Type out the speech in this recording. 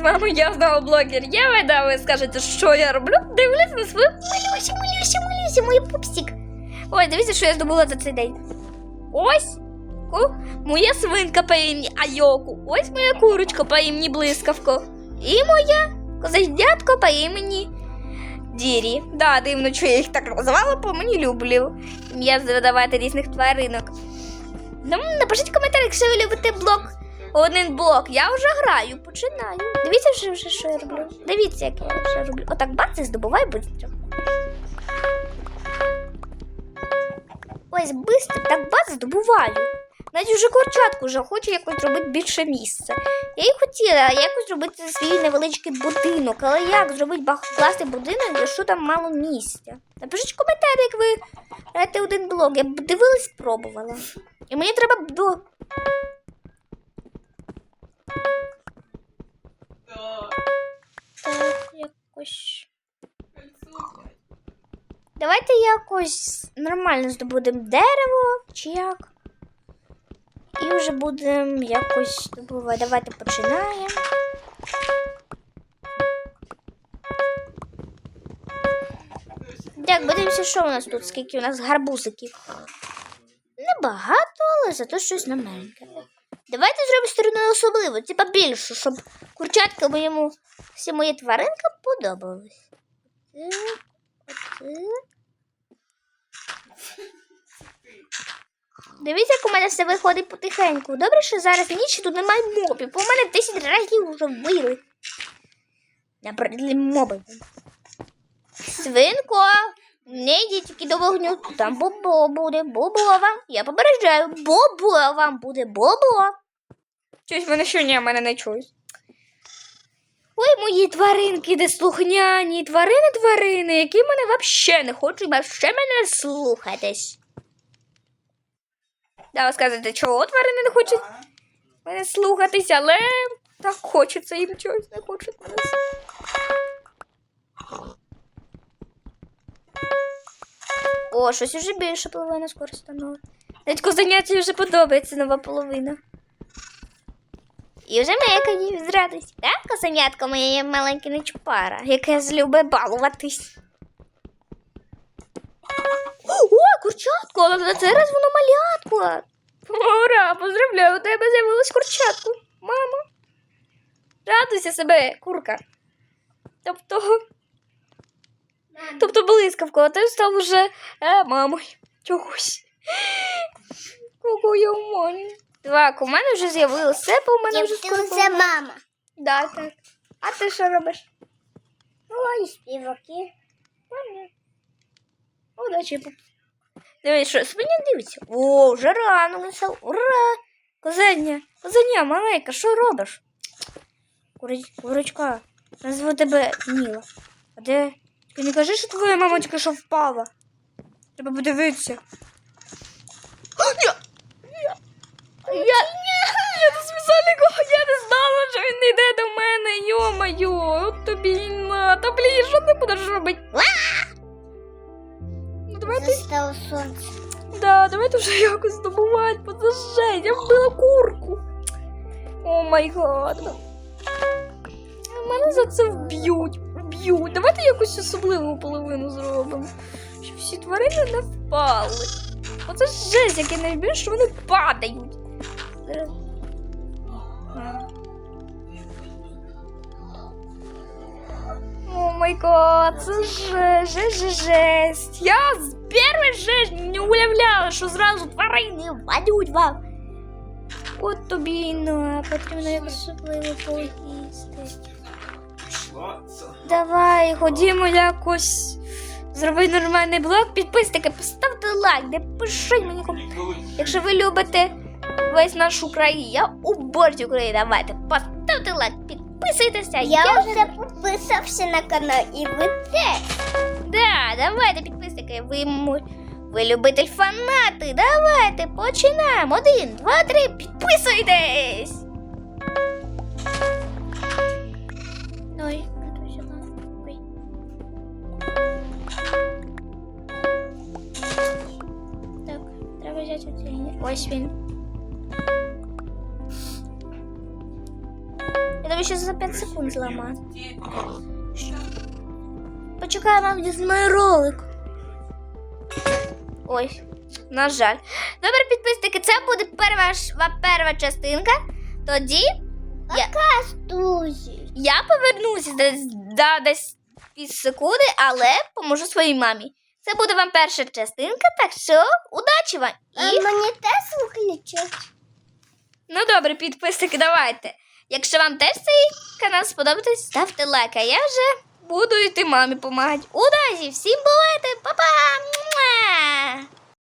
з вами я знову блогер. Я видав, ви скажете, що я роблю. Дивлюсь на свою малюсю, малюсю, малюсю, мою пупсик. Ой, дивіться, що я здобула за цей день. Ось моя свинка по імені Айоку. Ось моя курочка по імені Блискавко. І моя козадятко по імені Дірі. Да, дивно, що я їх так називала, бо мені люблю. Ім'я задавати різних тваринок. Ну, напишіть в коментарях, якщо ви любите блок. Один блок. Я вже граю, починаю. Дивіться, вже, вже що я роблю. Дивіться, як я вже роблю. Отак бац і здобуваю бистро. Ось бистро, так бац здобуваю. Навіть вже курчатку вже хочу якось зробити більше місця. Я і хотіла якось зробити свій невеличкий будинок, але як зробити класний будинок, якщо там мало місця? Напишіть коментарі, як ви граєте один блок. Я б дивилась, пробувала. І мені треба до. Так, якось. Давайте якось нормально здобудемо дерево чи як. І вже будемо якось здобувати. Давайте починаємо. Так, подивимося, що у нас тут, скільки у нас гарбузиків. Небагато, але зато щось новеньке. Давайте зробимо сторону особливо, типа більшу, щоб курчатка моєму всі мої тваринки подобались. Дивіться, як у мене все виходить потихеньку. Добре, що зараз ніч тут немає мобів, бо у мене 10 разів вже вбили. Набридли моби. Свинко, не йдіть тільки до вогню. Там бобо буде, бобо вам. Я попереджаю, бобо вам буде, бобо. Щось вони що ні, мене не чують. Ой, мої тваринки, де слухняні, тварини, тварини, які мене взагалі не хочуть, вообще мене слухатись. Да, ви скажете, чого тварини не хочуть мене слухатись, але так хочеться їм чогось, не хочуть мене слухати. О, щось уже більше половина скоро становить. Навіть козаняті вже подобається нова половина. І вже мекає з радості. Так, козанятко моє маленьке нечупара, яке злюбе балуватись. О, курчатко, але на цей раз воно малятко. Ура, поздравляю, у тебе з'явилось курчатку. Мама. Радуйся себе, курка. Тобто. Тобто блискавко, а ти став уже е, мамою чогось. Кого я мамі. Так, у мене вже з'явилося, бо у мене вже скоро. це мама. Да, так. А ти що робиш? Ой, співаки. Удачі. пап. Дивись, що свиня дивиться. О, вже рано висел. Ура! Козеня, козеня, маленька, що робиш? Курочка, назву тебе Ніла. А де? Ти не кажи, що твоя мама тільки що впала. Треба подивитися. Я, я, я, я до спеціального, я не знала, що він не йде до мене, йо-моє, от тобі на. Та блін, що ти будеш робити? Ну давай ти Застало сонце. Да, давайте вже якось це жесть, я вбила курку. О май гад. Мене за це вб'ють, вб'ють. Давайте якусь особливу половину зробимо. Щоб всі тварини не впали. Оце жесть, як я не люблю, що вони падають. О май гад, це жесть, жесть, жесть. Я з першої жесть не уявляла, що зразу тварини впадуть вам. От тобі і на, потрібно якось особливо поїсти. Давай, ходімо якось. Зроби нормальний блог, підписники, поставте лайк, не пишіть мені коментарі. Якщо ви любите весь наш Україну, я обожнюю Україну, давайте, поставте лайк, підписуйтеся. Я вже підписався на канал і ви теж. Да, давайте, підписники, ви, ви любитель фанати. Давайте, починаємо. Один, два, три, підписуйтесь. Ось він. Я думаю, ще за 5 секунд зламати. Почекай, мам, я знімаю ролик. Ой, на жаль. Добре, підписники, це буде перша, перша частинка. Тоді я, я повернуся десь, да, десь під секунди, але поможу своїй мамі. Це буде вам перша частинка, так що удачі вам! А І... мені теж виключать. Ну добре, підписники, давайте. Якщо вам теж цей канал сподобається, ставте лайк, а я вже буду йти мамі допомагати. Удачі! Всім бувайте! Па-па!